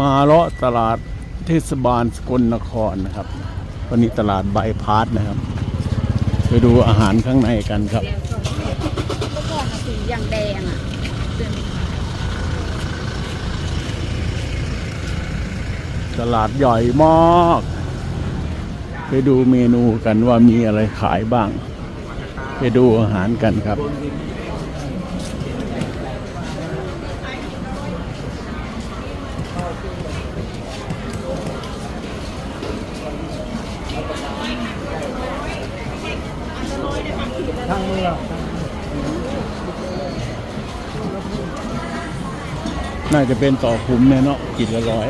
มาเลาะตลาดเทศบาลสกลนครนะครับวันนี้ตลาดบายพาสนะครับ ไปดูอาหารข้างในกันครับเมื่อก่อนอะสีอย่างแดงอะเดินตลาดใหญ่มาก ไปดูเมนูกันว่ามีอะไรขายบ้าง ไปดูอาหารกันครับ น่าจะเป็นต่อคุ้มเนี่ยเนาะกินละร้อย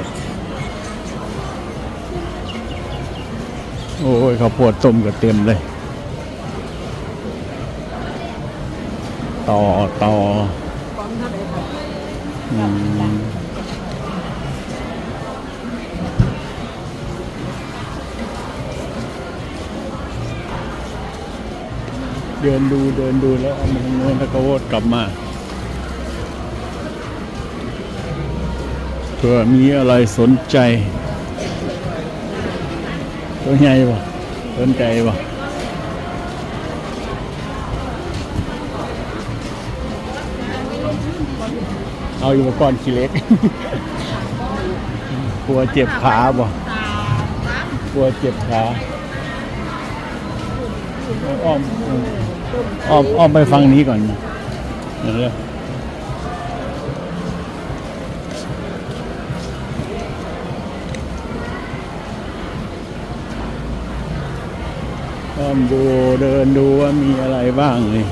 โอ้ยข้าวโพดต้มก็เต็มเลย ต่อต่อเดินดูเดินดูแล้วเอามาทางโน้นแล้วก็วดกลับมา เผื่อมีอะไรสนใจ ตัวใหญ่ปะสนใจปะเอาอยู่ก่อนขี้เล็ก กลัวเจ็บขาบ่กลัวเจ็บขาอ้อมอ้อมอ้อมไปฟังนี้ก่อนนะเดี๋ยว มดูเดินดูว่ามีอะไรบ้างเลย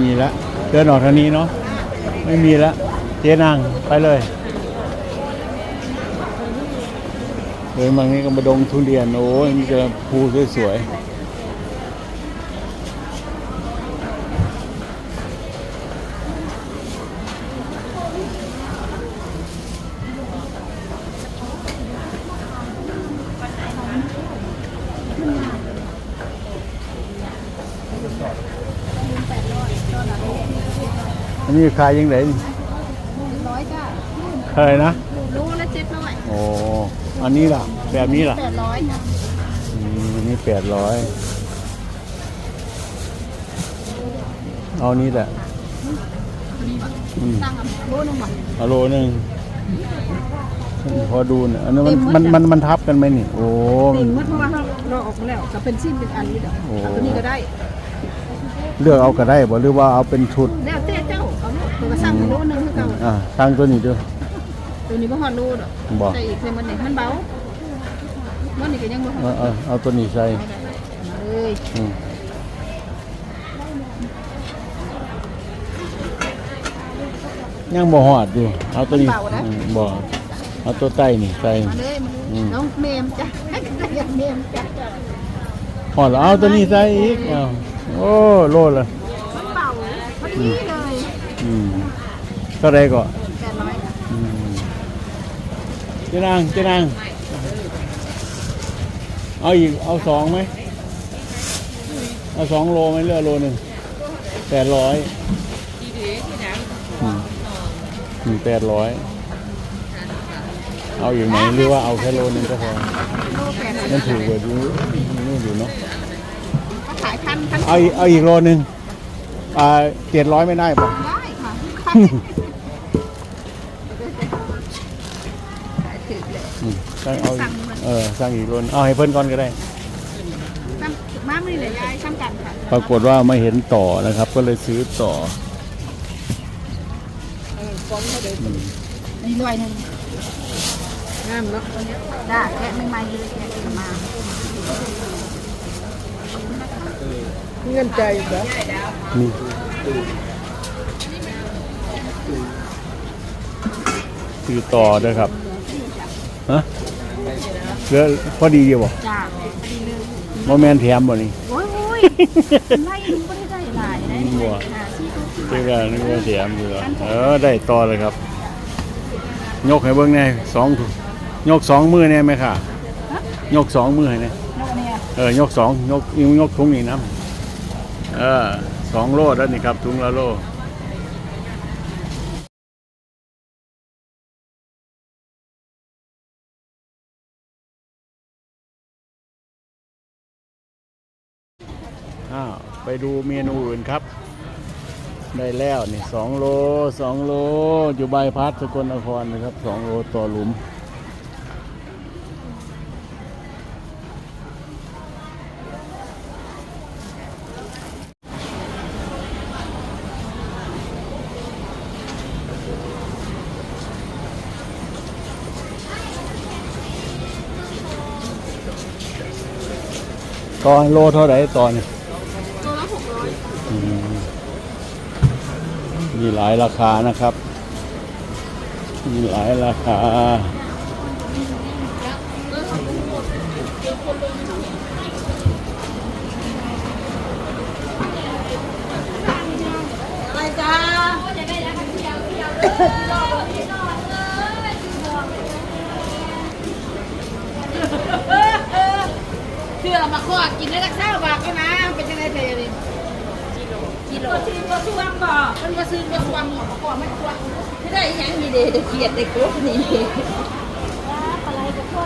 มีแล้ว เดินออกทางนี้เนาะไม่มีแล้วเจ๊นางไปเลยเดินมานี้ก็มาดงทุเรียนโอ้ยมีแต่ภูสวยๆ อันนี้ขายยังไงร้อยจ้าเคยนะรู้แล้วเจ็ดร้อยโอ้อันนี้ล่ะ แบบนี้ล่ะแปดร้อยจ้ะอืมอันนี้แปดร้อยเอานี้แหละอืมตั้งอะรู้นึงหมดเอาโลหนึ่งพอดูเนี่ยอันนี้มันมันมันมันทับกันไหมนี่ โอ้เต็มหมดเพราะว่าเราเราออกมาแล้วก็เป็นชิ้นเป็นอันนี้เด้อโอ้เอาตัวนี้ก็ได้ เลือกเอาก็ได้บ่หรือว่าเอาเป็นชุด สั่งโลนึงคือเก่าอ่าตั้งตัวนี้ด้วยตัวนี้บ่ฮอดโลดอกบ่ใส่อีกเลยมันนี่มันเบามันนี่ก็ยังบ่ฮอดเอาเอาเอาตัวนี้ใส่เอ้ยอืมยังบ่หอดอยู่ เอาตัวนี้อืมบ่เอาตัวใต้นี่ใส่มาเลยมาอืมน้องเมมจ้ะอยากเมมจ้ะหอดแล้วเอาตัวนี้ใส่อีกเอาโอ้โลดเลยมันเป่าพอดีเลยอืม เท่าไรก็แปดร้อยจ้ะอืมเจ้านางเจ้านางเอาอีกเอาสองไหมเอาสองโลไหมเลือกโลหนึ่งแปดร้อยอืมแปดร้อยเอาอยู่ไหนหรือว่าเอาแค่โลหนึงก็พอโลแปดร้อยนั่นถูกกว่าอยู่นู่นอยู่เนาะเขาขายพันพันเอาอีกเอาอีกโลหนึ่งอ่าเจ็ดร้อยไม่ได้ป่ะได้ค่ะขายถึกเลย อืมสั่งเอา สั่งมันเออสั่งอีกโลนเอาให้เพิ่นก่อนก็ได้ ซ้ำมาไม่เลยยายซ้ำกันค่ะปรากฏว่าไม่เห็นต่อนะครับ ก็เลยซื้อต่อนี่ร้อยหนึ่งงามเนาะได้แกะไม่ไม่เลยแกะเองมาเงินใจเหรอนี่ซื้อต่อนะครับฮะ เหลือพอดีเดียวบ่จ้าพอดีเลยโมแมนแถมบ่นี่โอ้ยโอ้ยไล่มันก็ได้ได้หลายได้บัวหาที่ทุกที่เจ้านึกว่าแถมอยู่เหรอเออได้ต่อเลยครับ ยกให้เบิ่งแน่สองถุงยกสองมือแน่ไหมค่ะ ยกสองมือให้แน่นกเนี่ยเออยกสองยกยกถุงนี่น้ำเออสองโลแล้วนี่ครับถุงละโล ดูเมนูอื่นครับ ได้แล้วนี่สองโลสองโลอยู่บายพัดสกลนครนะครับสองโลต่อหลุมตอนโลเท่าไหร่ตอนนี่ ลายราคานะครับ มีหลายราคา อะไรจ้าเพื่อมาขอกินได้สักเท่าบาทก็นะเป็นยังไงเธอเลยกิ โลกิโลซื้อก็ช่วงบ่มันมาซื้อก็ช่วงหมดก่อนไม่ช่วไม่ได้ยังมีเด็กเขียดเด็กกุ๊กนี่อะไรก็พ่อ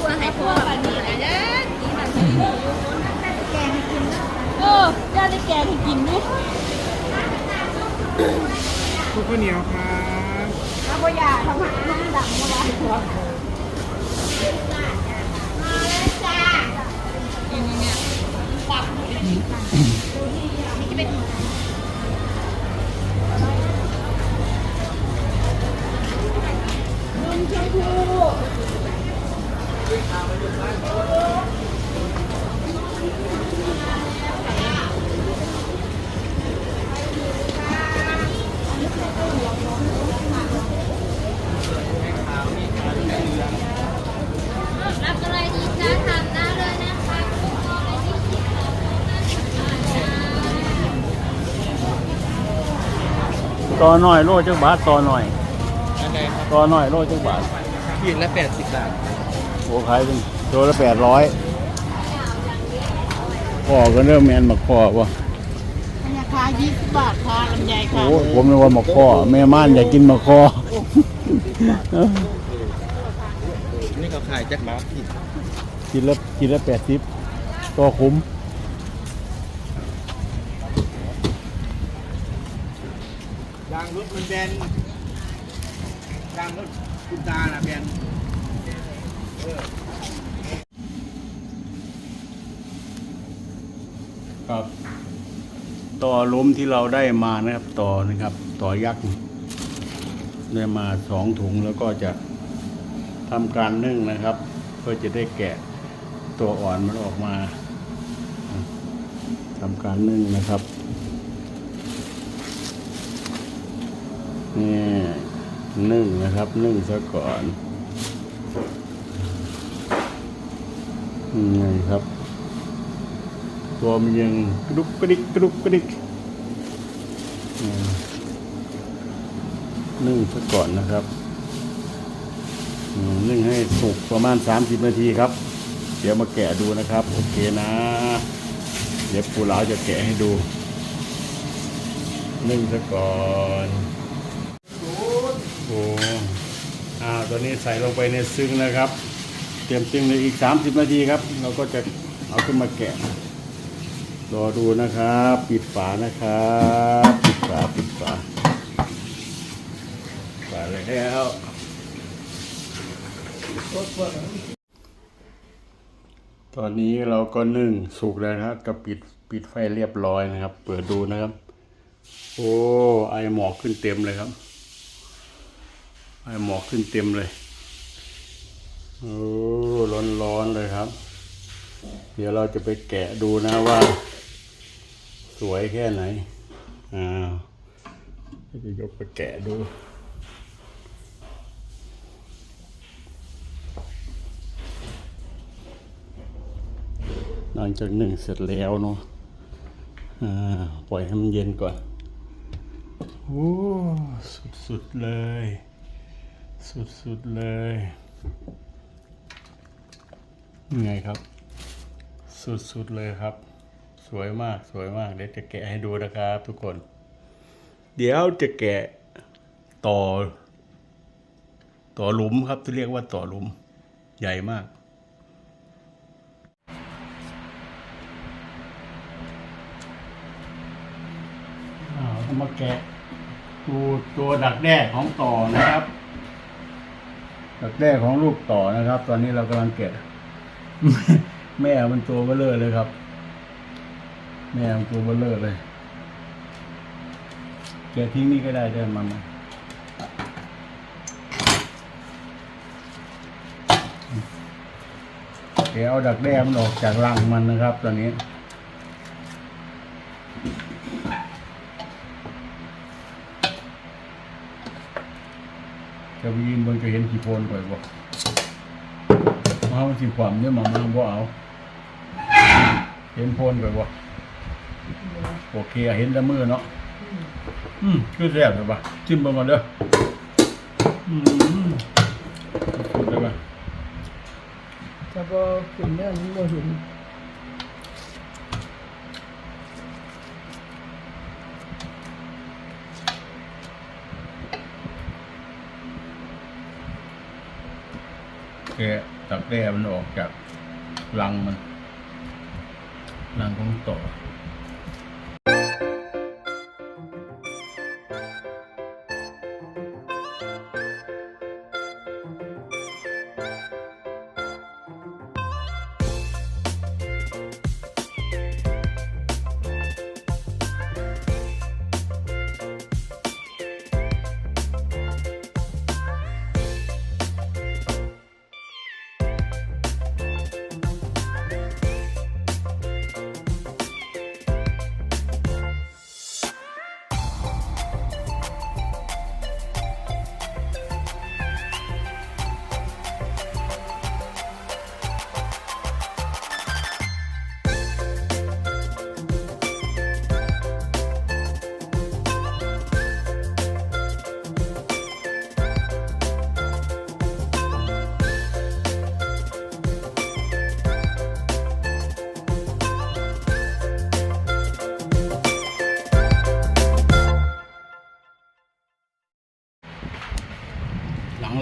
พ่อให้พ่อแบบนี้นะเนี่ยดีมากแกงให้กินเออย่าได้แกงให้กินด้วยทุกข้าวเหนียวครับถ้าพ่อยาทำหันน้ำดังมาแล้วมาแล้วจ้าอย่างเงี้ยปับนี่ เป็นนมชมพู ต่อหน่อยโลจักบาทต่อหน่อยอันใดครับต่อหน่อยโลจักบาทขีดละแปดสิบบาทโอ้ขายเป็นโลละแปดร้อยพ่อก็เริ่มแมนมาพ่อวะราคา20บาทค่ะลำไยค่ะโอ้ผมนึกว่ามาพ่อแม่ม่านอยากกินมาคอนี่เขาขายจากบาทผิดกินละกินละแปดสิบก็คุ้ม ยาง รถมันแบนยางรถคุณตาน่ะแบนครับ ต่อล้มที่เราได้มานะครับ ต่อนะครับ ต่อยักษ์ได้มาสองถุงแล้วก็จะทำการนึ่งนะครับ เพื่อจะได้แกะตัวอ่อนมันออกมาทำการนึ่งนะครับ นี่นึ่งนะครับ นึ่งซะก่อนนี่ครับตัวมันยังกระดุกกระดิกกระดุกกระดิกนึ่งซะก่อนนะครับนึ่งให้สุกประมาณ 30 นาทีครับ เดี๋ยวมาแกะดูนะครับ โอเคนะ เดี๋ยวปูหลาจะแกะให้ดูนึ่งซะก่อน โอ้อ่าตัวนี้ใส่ลงไปในซึ้งนะครับ เตรียมซึ้งในอีก 30 นาทีครับ เราก็จะเอาขึ้นมาแกะ รอดูนะครับ ปิดฝานะครับ ปิดฝา ปิดฝาฝาแล้วตอนนี้เราก็นึ่งสุกแล้วนะครับก็ปิดปิดไฟเรียบร้อยนะครับ เปิดดูนะครับ โอ้ไอหมอกขึ้นเต็มเลยครับ หมอกขึ้นเต็มเลย โอ้ร้อนๆเลยครับ เดี๋ยวเราจะไปแกะดูนะว่า สวยแค่ไหนอ่าวจะยกไปแกะดูลังจากหนึ่งเสร็จแล้วเนาะอ่าปล่อยให้มันเย็นก่อน โอ้ สุด ๆ เลย สุดๆเลยยังไงครับ สุดๆเลยครับ สวยมากสวยมาก เดี๋ยวจะแกะให้ดูนะครับ ทุกคน เดี๋ยวจะแกะต่อ ต่อหลุมครับที่เรียกว่าต่อหลุม ใหญ่มากอามาแกะตัวตัวดักแด้ของต่อนะครับ ดักแด้ของลูกต่อนะครับ ตอนนี้เรากำลังแกะแม่มันตัวเบลเลอร์เลยครับ แม่มันตัวเบลเลอร์เลยแกะทิ้งนี่ก็ได้ได้มันนะแกะเอาดักแด้มันออกจากรังมันนะครับ ตอนนี้ จะไปยื นบนก็เห็นกี่โพนก่อยบ่มามันสิความเนี่ยมามาบ่เอา เห็นโพนก่อยบ่โอเคเห็นแต่มือเนาะอืมคือแซ่บเลยป่ะจิ้มไปก่อนเด้ออืมสุดเลยป่จะบ่ขึ้นเนื้องบ่เห็น แกะตักแด้มันออกจากรังมันรังของต่อ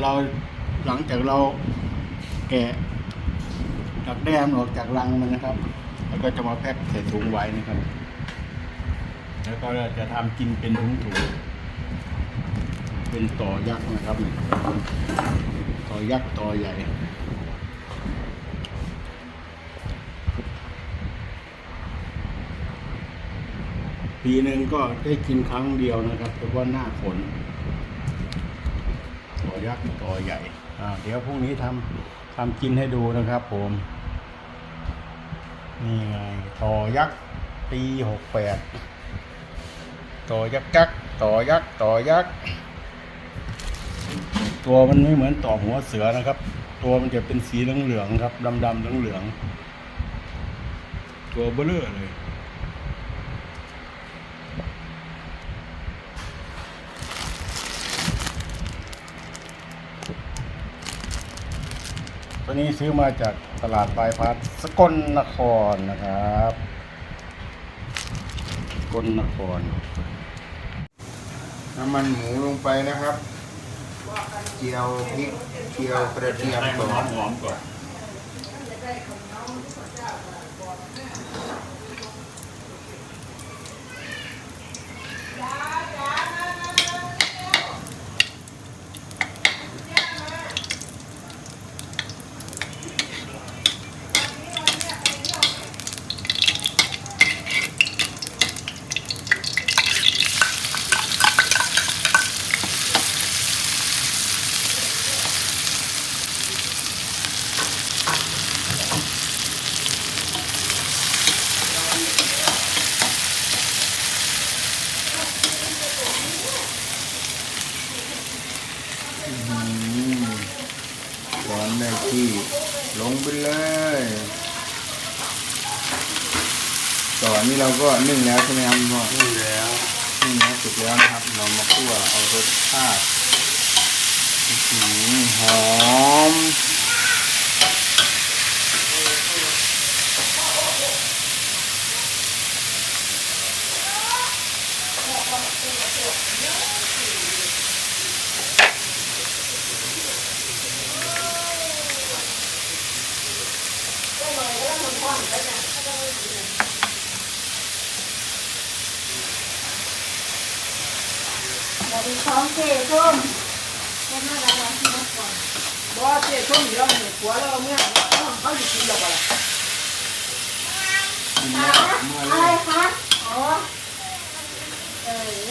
เราหลังจากเราแกะดักแด้มออกจากรังมันนะครับ แล้วก็จะมาแพ็คใส่ถุงไว้นะครับ แล้วก็จะทำกินเป็นถุงถุงเป็นต่อยักษ์นะครับ ต่อยักษ์ต่อใหญ่ปีหนึ่งก็ได้กินครั้งเดียวนะครับเฉพาะหน้าฝน ยักษ์ต่อใหญ่เดี๋ยวพรุ่งนี้ทำทำกินให้ดูนะครับผม นี่ไงต่อยักษ์ปีหกแปดต่อยักษ์ยักต่อยักษ์ต่อยักษ์ตัวมันไม่เหมือนต่อหัวเสือนะครับ ตัวมันจะเป็นสีเหลืองๆครับดำๆเหลืองๆตัวเบลอเลย นี้ซื้อมาจากตลาดบายพาสสกลนครนะครับสกลนคร น้ำมันหมูลงไปนะครับ เจียวพริกเจียวกระเทียมก่อนหอมก่อน ร้อนได้ที่ ลงไปเลย ต่ออันนี้เราก็นึ่งแล้วใช่ไหมครับคุณพ่อนี่แล้วนึ่งแล้วสุกแล้วนะครับ เรามาคั่วเอารสชาติอื้อหือหอม สวัสดีของเจ๊ส้มแค่มาแล้วนะก่อนบ่เจ๊ส้มเดี๋ยวเนี่ยผัวเราเมื่อเขาอยู่กินเราบ่ล่ะอะไรคะอ๋อเออ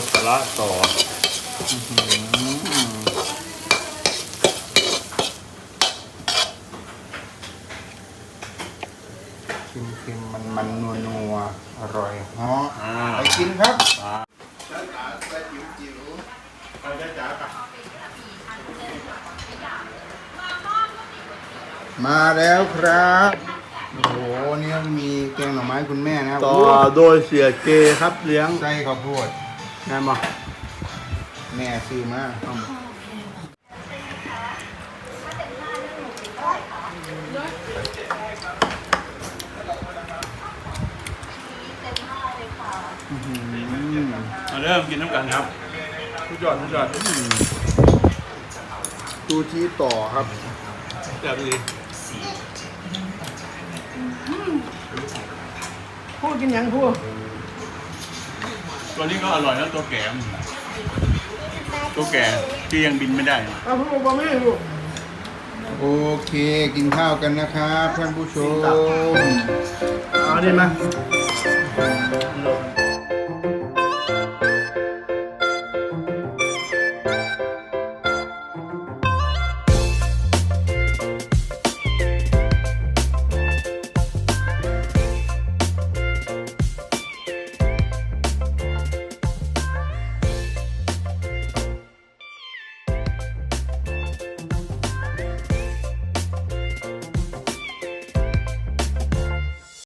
ตรสาระต่อเค็มๆมันมันนัวนัวๆอร่อยเหาะอ่าไปกินครับอ่ามาแล้วครับ โอ้โหนี่ก็มีแกงหน่อไม้คุณแม่นะครับต่อโอ้โดยเสียเกครับเลี้ยงไส้ข้าวโพด ไงมาแม่ซื้อมาเอามาเอาเริ่มกินน้ำกันครับทุกยอดทุกยอดซูชิต่อครับ แบบนี้พูดกินยังพูด ตัวนี้ก็อร่อยนะตัวแก่มตัวแก่ที่ยังบินไม่ได้ เอาพูดบ่แม่พูดโอเคกินข้าวกันนะครับท่านผู้ชม เอาดิมา โล